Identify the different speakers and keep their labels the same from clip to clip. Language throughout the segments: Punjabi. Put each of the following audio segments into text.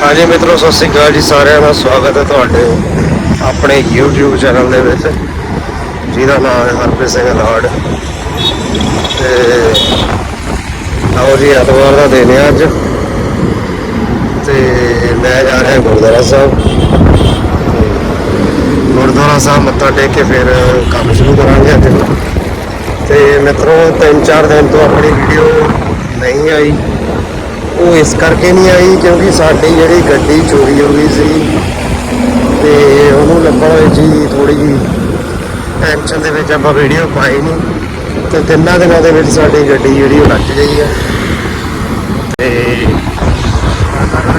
Speaker 1: ਹਾਂਜੀ ਮਿੱਤਰੋ, ਸਤਿ ਸ੍ਰੀ ਅਕਾਲ ਜੀ ਸਾਰਿਆਂ ਦਾ। ਸਵਾਗਤ ਹੈ ਤੁਹਾਡੇ ਆਪਣੇ YouTube ਚੈਨਲ ਦੇ ਵਿੱਚ। ਜਿਹਦਾ ਨਾਮ ਹੈ ਹਰਪ੍ਰੀਤ ਸਿੰਘ ਲਾਡ ਤੇ ਆਓ ਜੀ, ਐਤਵਾਰ ਦਾ ਦਿਨ ਹੈ ਅੱਜ। ਤੇ ਮੈਂ ਜਾ ਰਿਹਾ ਗੁਰਦੁਆਰਾ ਸਾਹਿਬ। ਗੁਰਦੁਆਰਾ ਸਾਹਿਬ ਮੱਥਾ ਟੇਕ ਕੇ ਫਿਰ ਕੰਮ ਸ਼ੁਰੂ ਕਰਾਂਗੇ ਅੱਜ। ਤੇ ਮਿੱਤਰੋ, ਤਿੰਨ ਚਾਰ ਦਿਨ ਤੋਂ ਆਪਣੀ ਵੀਡੀਓ ਨਹੀਂ ਆਈ। ਉਹ ਇਸ ਕਰਕੇ ਨਹੀਂ ਆਈ ਕਿਉਂਕਿ ਸਾਡੀ ਜਿਹੜੀ ਗੱਡੀ ਚੋਰੀ ਹੋ ਗਈ ਸੀ ਤੇ ਉਹਨੂੰ ਲੱਭਣ ਵਿੱਚ ਹੀ ਥੋੜੀ ਜਿਹੀ ਟੈਨਸ਼ਨ ਦੇ ਵਿੱਚ ਆਪਾਂ ਵੀਡੀਓ ਪਾਈ ਨਹੀਂ ਤੇ ਤਿੰਨਾਂ ਦਿਨਾਂ ਦੇ ਵਿੱਚ ਸਾਡੀ ਗੱਡੀ ਜਿਹੜੀ ਉਹ ਲੱਗ ਗਈ ਹੈ ਤੇ ਸਾਡਾ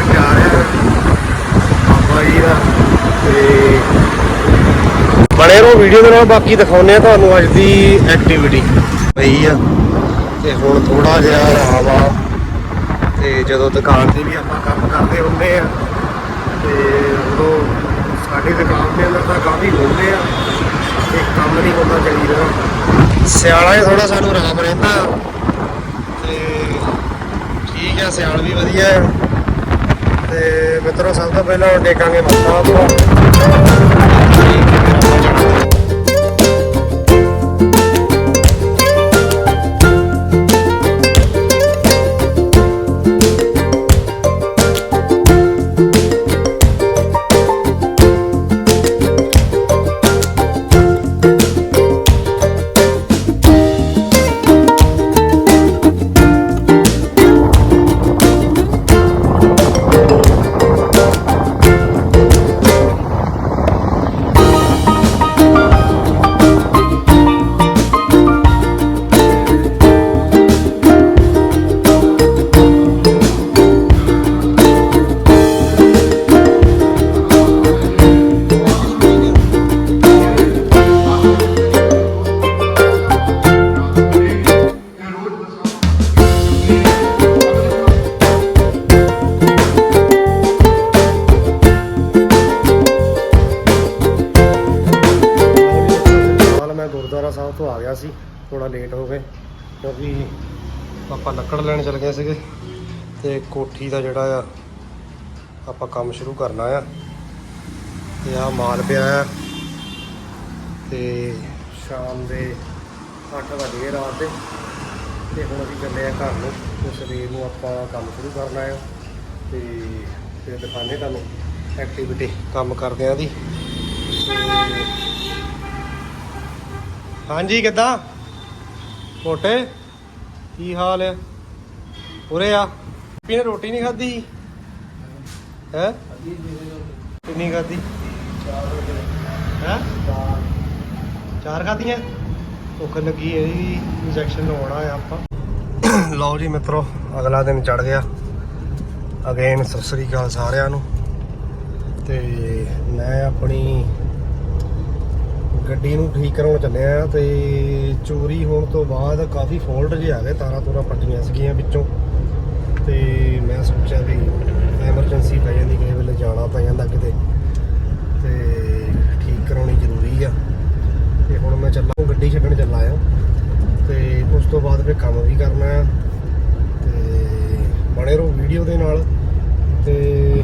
Speaker 1: ਬਣੇ ਰਹੋ ਵੀਡੀਓ ਦੇ ਨਾਲ, ਬਾਕੀ ਦਿਖਾਉਂਦੇ ਆ ਤੁਹਾਨੂੰ ਅੱਜ ਦੀ ਐਕਟੀਵਿਟੀ ਪਈ ਆ। ਤੇ ਹੁਣ ਥੋੜਾ ਜਿਹਾ ਆਰਾਮ ਆ। ਤੇ ਜਦੋਂ ਦੁਕਾਨ ਤੇ ਵੀ ਆਪਾਂ ਕੰਮ ਕਰਦੇ ਹੁੰਦੇ ਆ, ਤੇ ਉਦੋਂ ਸਾਡੀ ਦੁਕਾਨ ਦੇ ਅੰਦਰ ਤਾਂ ਕਾਫੀ ਹੁੰਦੇ ਆ ਤੇ ਕੰਮ ਨਹੀਂ ਹੁੰਦਾ ਚੰਗੀ ਤਰ੍ਹਾਂ ਹੀ 'ਚ ਥੋੜਾ ਸਾਨੂੰ ਆਰਾਮ ਰਹਿੰਦਾ। ਤੇ ਠੀਕ ਆ, ਸਿਆਲ ਵੀ ਵਧੀਆ ਹੈ ਤੇ ਮਿੱਤਰੋ, ਸਭ ਤੋਂ ਪਹਿਲਾਂ ਹੁਣ ਟੇਕਾਂਗੇ ਮੱਥਾ ਆਪਾਂ ਸਾਹਿਬ ਸੀ ਥੋੜਾ ਲੇਟ ਹੋ ਗਏ ਕਿਉਂਕਿ ਆਪਾਂ ਲੱਕੜ ਲੈਣ ਚਲ ਗਏ ਸੀਗੇ ਤੇ ਕੋਠੀ ਦਾ ਜਿਹੜਾ ਆ, ਆਪਾਂ ਕੰਮ ਸ਼ੁਰੂ ਕਰਨਾ ਆ। ਤੇ ਆ ਮਾਲ ਪਿਆ ਆ ਤੇ ਸ਼ਾਮ ਦੇ 8 ਵਜ ਗਏ ਰਾਤ ਦੇ ਤੇ ਹੁਣ ਅਸੀਂ ਚੱਲੇ ਆ ਘਰ ਨੂੰ, ਤੇ ਸਵੇਰ ਨੂੰ ਆਪਾਂ ਕੰਮ ਸ਼ੁਰੂ ਕਰਨਾ ਆ ਤੇ ਫਿਰ ਦਿਖਾਣੇ ਤੁਹਾਨੂੰ ਐਕਟੀਵਿਟੀ ਕੰਮ ਕਰਦੇ ਆ ਦੀ ਹਾਂਜੀ, ਕਿੱਦਾਂ? ਮੋਟੇ? ਕੀ ਹਾਲ ਹੈ? ਉਰੇ ਆ। ਪੀ ਨੇ ਰੋਟੀ ਨਹੀਂ ਖਾਧੀ? ਹੈ? ਕਿੰਨੀ ਖਾਧੀ? ਹੈ? ਚਾਰ ਖਾਧੀਆਂ? ਭੁੱਖ ਲੱਗੀ ਹੈ ਜੀ ਇੰਜੈਕਸ਼ਨ ਲਵਾਉਣਾ ਆ ਆਪਾਂ। ਲਓ ਜੀ ਮਿੱਤਰੋ, ਅਗਲਾ ਦਿਨ ਚੜ ਗਿਆ। ਅਗੇਨ ਸਤਿ ਸ੍ਰੀ ਅਕਾਲ ਸਾਰਿਆਂ ਨੂੰ। ਤੇ ਮੈਂ ਆਪਣੀ ਗੱਡੀ ਨੂੰ ਠੀਕ ਕਰਾਉਣ ਚੱਲਿਆ ਤੇ ਚੋਰੀ ਹੋਣ ਤੋਂ ਬਾਅਦ ਕਾਫੀ ਫੋਲਟ ਜਿਹੇ ਆ ਗਏ, ਤਾਰਾਂ ਤੂਰਾਂ ਪੱਟੀਆਂ ਸੀਗੀਆਂ ਵਿੱਚੋਂ। ਤੇ ਮੈਂ ਸੋਚਿਆ ਵੀ ਐਮਰਜੈਂਸੀ ਪੈ ਜਾਂਦੀ, ਕਿਸੇ ਵੇਲੇ ਜਾਣਾ ਪੈ ਜਾਂਦਾ ਕਿਤੇ। ਤੇ ਠੀਕ ਕਰਾਉਣੀ ਜ਼ਰੂਰੀ ਆ। ਤੇ ਹੁਣ ਮੈਂ ਚੱਲਾਂ, ਗੱਡੀ ਛੱਡਣ ਚੱਲਾ ਆ। ਤੇ ਉਸ ਤੋਂ ਬਾਅਦ ਫਿਰ ਕੰਮ ਵੀ ਕਰਨਾ ਆ। ਤੇ ਬਣੇ ਰਹੋ ਵੀਡੀਓ ਦੇ ਨਾਲ। ਤੇ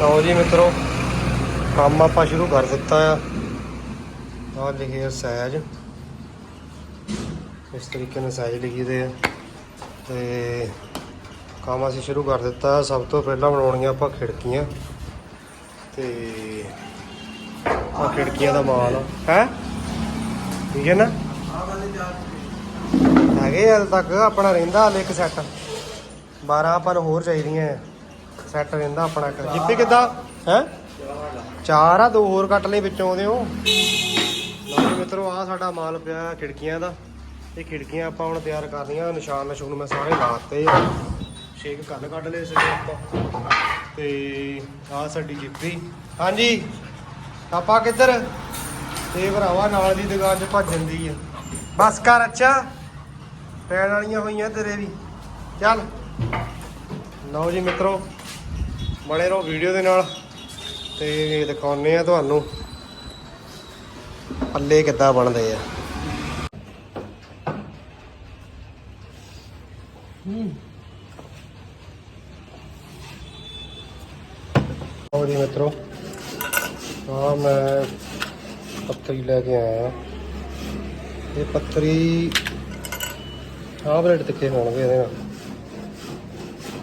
Speaker 1: ਲਓ ਜੀ ਮਿੱਤਰੋ, ਕੰਮ ਆਪਾਂ ਸ਼ੁਰੂ ਕਰ ਦਿੱਤਾ ਆ। ਲਿਖੇ ਆ ਸਹਿਜ ਇਸ ਤਰੀਕੇ ਨਾਲ ਸਹਿਜ ਲਿਖੀ ਦੇ ਆ। ਤੇ ਕੰਮ ਅਸੀਂ ਸ਼ੁਰੂ ਕਰ ਦਿੱਤਾ ਸਭ ਤੋਂ ਪਹਿਲਾਂ ਬਣਾਉਣੀਆਂ ਆਪਾਂ ਖਿੜਕੀਆਂ। ਤੇ ਆ ਖਿੜਕੀਆਂ ਦਾ ਮਾਲ ਹੈ? ਠੀਕ ਹੈ ਨਾ? ਹੈਗੇ ਹਾਲ ਤੱਕ, ਆਪਣਾ ਰਹਿੰਦਾ ਹਾਲੇ ਇੱਕ ਸੈੱਟ 12 ਆਪਾਂ ਨੂੰ ਹੋਰ ਚਾਹੀਦੀਆਂ ਸੈੱਟ ਰਹਿੰਦਾ ਆਪਣਾ ਇੱਕ। ਜਿੱਪੀ ਕਿੱਦਾਂ? ਹੈ? ਚਾਰ ਆ, ਦੋ ਹੋਰ ਕੱਟ ਲਈ ਵਿੱਚੋਂ ਉਹਦੇ ਉਹ। ਲਓ ਮਿੱਤਰੋ ਆ ਸਾਡਾ ਮਾਲ ਪਿਆ ਖਿੜਕੀਆਂ ਦਾ। ਇਹ ਖਿੜਕੀਆਂ ਆਪਾਂ ਹੁਣ ਤਿਆਰ ਕਰਨੀਆਂ ਨਿਸ਼ਾਨ ਨਿਸ਼ੂਨ ਮੈਂ ਸਾਰੇ ਲਾਤੇ ਆ।
Speaker 2: ਸ਼ੇਕ ਕੱਲ ਕੱਢ ਲਏ ਸੀ ਆਪਾਂ। ਤੇ ਆ ਸਾਡੀ ਜਿੱਪੀ। ਹਾਂਜੀ, ਆਪਾਂ ਕਿੱਧਰ? ਤੇ ਭਰਾਵਾ, ਨਾਲ ਦੀ ਦੁਕਾਨ 'ਚ ਭੱਜ ਜਾਂਦੀ ਆ। ਬਸ ਕਰ ਅੱਛਾ। ਪੈਣ ਵਾਲੀਆਂ ਹੋਈਆਂ ਤੇਰੇ ਵੀ। ਚੱਲ। ਲਓ ਜੀ ਮਿੱਤਰੋ। ਬਣੇ ਰਹੋ ਵੀਡੀਓ ਦੇ ਨਾਲ। ਤੇ ਦਿਖਾਉਨੇ ਆ ਤੁਹਾਨੂੰ ਪੱਲੇ ਕਿੱਦਾਂ ਬਣਦੇ ਆ। ਲਓ ਜੀ ਮਿੱਤਰੋ ਆ ਮੈਂ ਪੱਤਰੀ ਲੈ ਕੇ ਆਇਆ। ਇਹ ਪੱਤਰੀ ਆਹ ਬਲੇਡ ਤਿੱਖੇ ਹੋਣਗੇ ਇਹਦੇ ਨਾਲ।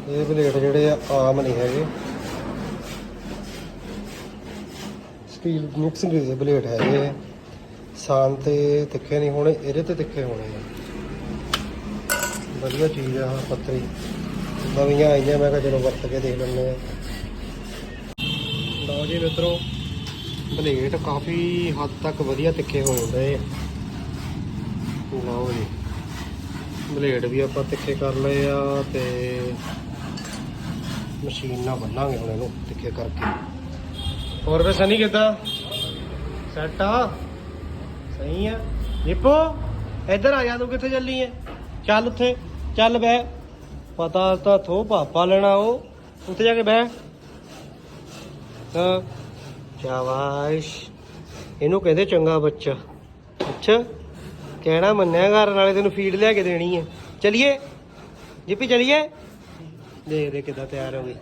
Speaker 2: ਇਹ ਬਲੇਡ ਜਿਹੜੇ ਆ ਆਮ ਨਹੀਂ ਹੈਗੇ। ਸਟੀਲ ਮਿਕਸਿੰਗ ਦੇ ਬਲੇਡ ਹੈਗੇ ਸਾਨ ਤੇ ਤਿੱਖੇ ਨਹੀਂ ਹੋਣੇ, ਇਹਦੇ ਤੇ ਤਿੱਖੇ ਹੋਣੇ ਆ। ਵਧੀਆ ਚੀਜ਼ ਆ ਪੱਤਰੀ। ਨਵੀਆਂ ਆਈਆਂ, ਮੈਂ ਕਿਹਾ ਚਲੋ ਵਰਤ ਕੇ ਦੇਖ ਲੈਂਦੇ ਆ। ਲਓ ਜੀ ਮਿੱਤਰੋ, ਬਲੇਡ ਕਾਫੀ ਹੱਦ ਤੱਕ ਵਧੀਆ ਤਿੱਖੇ ਹੋ ਜਾਂਦੇ ਆ। ਲਓ ਜੀ, ਬਲੇਡ ਵੀ ਆਪਾਂ ਤਿੱਖੇ ਕਰ ਲਏ ਆ ਤੇ ਮਸ਼ੀਨ ਨਾਲ ਬੰਨਾਂਗੇ ਹੁਣ ਇਹਨੂੰ ਤਿੱਖੇ ਕਰਕੇ। ਹੋਰ ਵੇ ਸਨੀ ਕਿੱਦਾਂ? ਸੈੱਟ ਆ। ਸਹੀ ਆ। ਨਿੱਪੋ, ਇੱਧਰ ਆ ਜਾ ਤੂੰ, ਕਿੱਥੇ ਚੱਲੀ ਐ? ਚੱਲ ਉੱਥੇ, ਚੱਲ ਬਹਿ। ਪਤਾ ਤਾਂ ਥੋ ਪਾਪਾ ਲੈਣਾ ਉਹ। ਉੱਥੇ ਜਾ ਕੇ ਬਹਿ। ਹਾਂ। ਸ਼ਾਬਾਸ਼। ਇਹਨੂੰ ਕਹਿੰਦੇ ਚੰਗਾ ਬੱਚਾ। ਅੱਛਾ। ਕਹਿਣਾ ਮੰਨਿਆ ਘਰ, ਨਾਲੇ ਤੈਨੂੰ ਫੀਡ ਲਿਆ ਕੇ ਦੇਣੀ ਹੈ ਚਲਿਏ? ਜਿੱਪੀ, ਚਲਿਏ? ਦੇਖ ਦੇ ਕਿੱਦਾਂ ਤਿਆਰ ਹੋ ਗਈ।